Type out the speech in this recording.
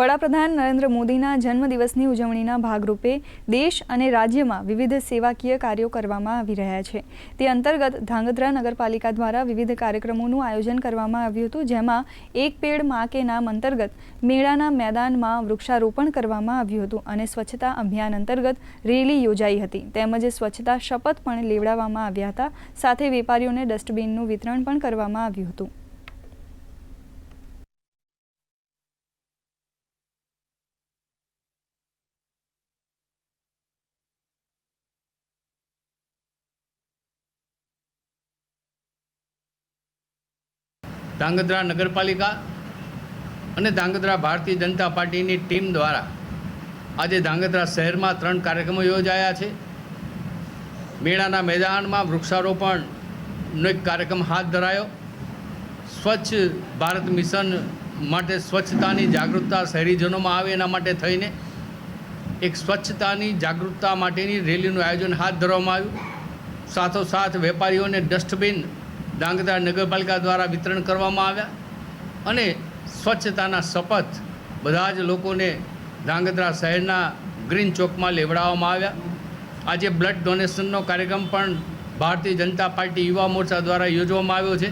વડાપ્રધાન નરેન્દ્ર મોદીના જન્મદિવસની ઉજવણીના ભાગરૂપે દેશ અને રાજ્યમાં વિવિધ સેવાકીય કાર્યો કરવામાં આવી રહ્યા છે. તે અંતર્ગત ધાંગધ્રા નગરપાલિકા દ્વારા વિવિધ કાર્યક્રમોનું આયોજન કરવામાં આવ્યું હતું, જેમાં એક પેડ મા કે નામ અંતર્ગત મેળાના મેદાનમાં વૃક્ષારોપણ કરવામાં આવ્યું હતું અને સ્વચ્છતા અભિયાન અંતર્ગત રેલી યોજાઈ હતી. તેમજ સ્વચ્છતા શપથ પણ લેવડાવવામાં આવ્યા હતા. સાથે વેપારીઓને ડસ્ટબિનનું વિતરણ પણ કરવામાં આવ્યું હતું. ધાંગધ્રા નગરપાલિકા અને ધાંગધ્રા ભારતીય જનતા પાર્ટીની ટીમ દ્વારા આજે ધાંગધ્રા શહેરમાં ત્રણ કાર્યક્રમો યોજાયા છે. મેળાના મેદાનમાં વૃક્ષારોપણનો એક કાર્યક્રમ હાથ ધરાયો. સ્વચ્છ ભારત મિશન માટે સ્વચ્છતાની જાગૃતતા શહેરીજનોમાં આવે એના માટે થઈને એક સ્વચ્છતાની જાગૃતતા માટેની રેલીનું આયોજન હાથ ધરવામાં આવ્યું. સાથોસાથ વેપારીઓને ડસ્ટબિન ધાંગધ્રા નગરપાલિકા દ્વારા વિતરણ કરવામાં આવ્યા અને સ્વચ્છતાના શપથ બધા જ લોકોને ધાંગધ્રા શહેરના ગ્રીન ચોકમાં લેવડાવવામાં આવ્યા. આજે બ્લડ ડોનેશનનો કાર્યક્રમ પણ ભારતીય જનતા પાર્ટી યુવા મોરચા દ્વારા યોજવામાં આવ્યો છે.